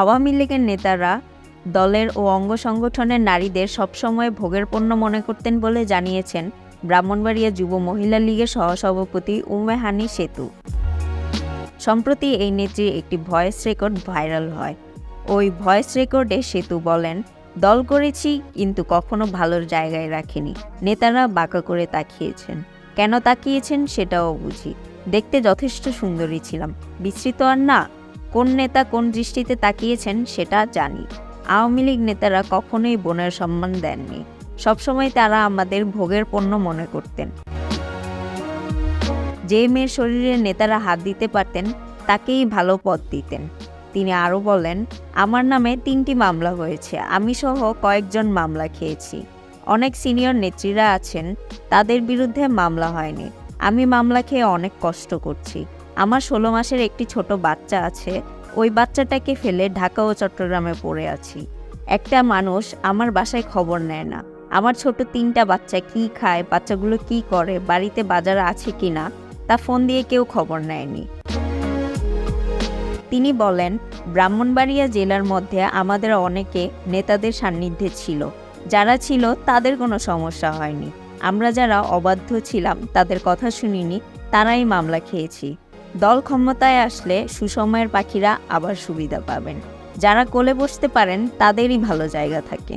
আওয়ামী লীগের নেতারা দলের ও অঙ্গ সংগঠনের নারীদের সবসময় ভোগের পণ্য মনে করতেন বলে জানিয়েছেন ব্রাহ্মণবাড়িয়া যুব মহিলা লীগের সহসভাপতি উমে হানি সেতু। সম্প্রতি এই নেত্রীর একটি ভয়েস রেকর্ড ভাইরাল হয়। ওই ভয়েস রেকর্ডে সেতু বলেন, দল করেছি, কিন্তু কখনো ভালোর জায়গায় রাখিনি। নেতারা বাঁকা করে তাকিয়েছেন। কেন তাকিয়েছেন সেটাও বুঝি। দেখতে যথেষ্ট সুন্দরী ছিলাম। বিস্তৃত আর না। কোন নেতা কোন দৃষ্টিতে তাকিয়েছেন সেটা জানি। আওয়ামী লীগ নেতারা কখনোই বোনের সম্মান দেননি। সবসময় তারা আমাদের ভোগের পণ্য মনে করতেন। যে মেয়ের শরীরে নেতারা হাত দিতে পারতেন, তাকেই ভালো পদ দিতেন। তিনি আরও বলেন, আমার নামে তিনটি মামলা হয়েছে। আমি সহ কয়েকজন মামলা খেয়েছি। অনেক সিনিয়র নেত্রীরা আছেন, তাদের বিরুদ্ধে মামলা হয়নি। আমি মামলা খেয়ে অনেক কষ্ট করছি। আমার ষোলো মাসের একটি ছোট বাচ্চা আছে। ওই বাচ্চাটাকে ফেলে ঢাকা ও চট্টগ্রামে পড়ে আছি। একটা মানুষ আমার বাসায় খবর নেয় না। আমার ছোট তিনটা বাচ্চা কি খায়, বাচ্চাগুলো কি করে, বাড়িতে বাজার আছে কি না তা ফোন দিয়ে কেউ খবর নেয়নি। তিনি বলেন, ব্রাহ্মণবাড়িয়া জেলার মধ্যে আমাদের অনেকে নেতাদের সান্নিধ্যে ছিল। যারা ছিল তাদের কোনো সমস্যা হয়নি। আমরা যারা অবাধ্য ছিলাম তাদের কথা শুনিনি, তারাই মামলা খেয়েছি। দল ক্ষমতায় আসলে সুসময়ের পাখিরা আবার সুবিধা পাবেন। যারা কোলে বসতে পারেন, তাদেরই ভালো জায়গা থাকে।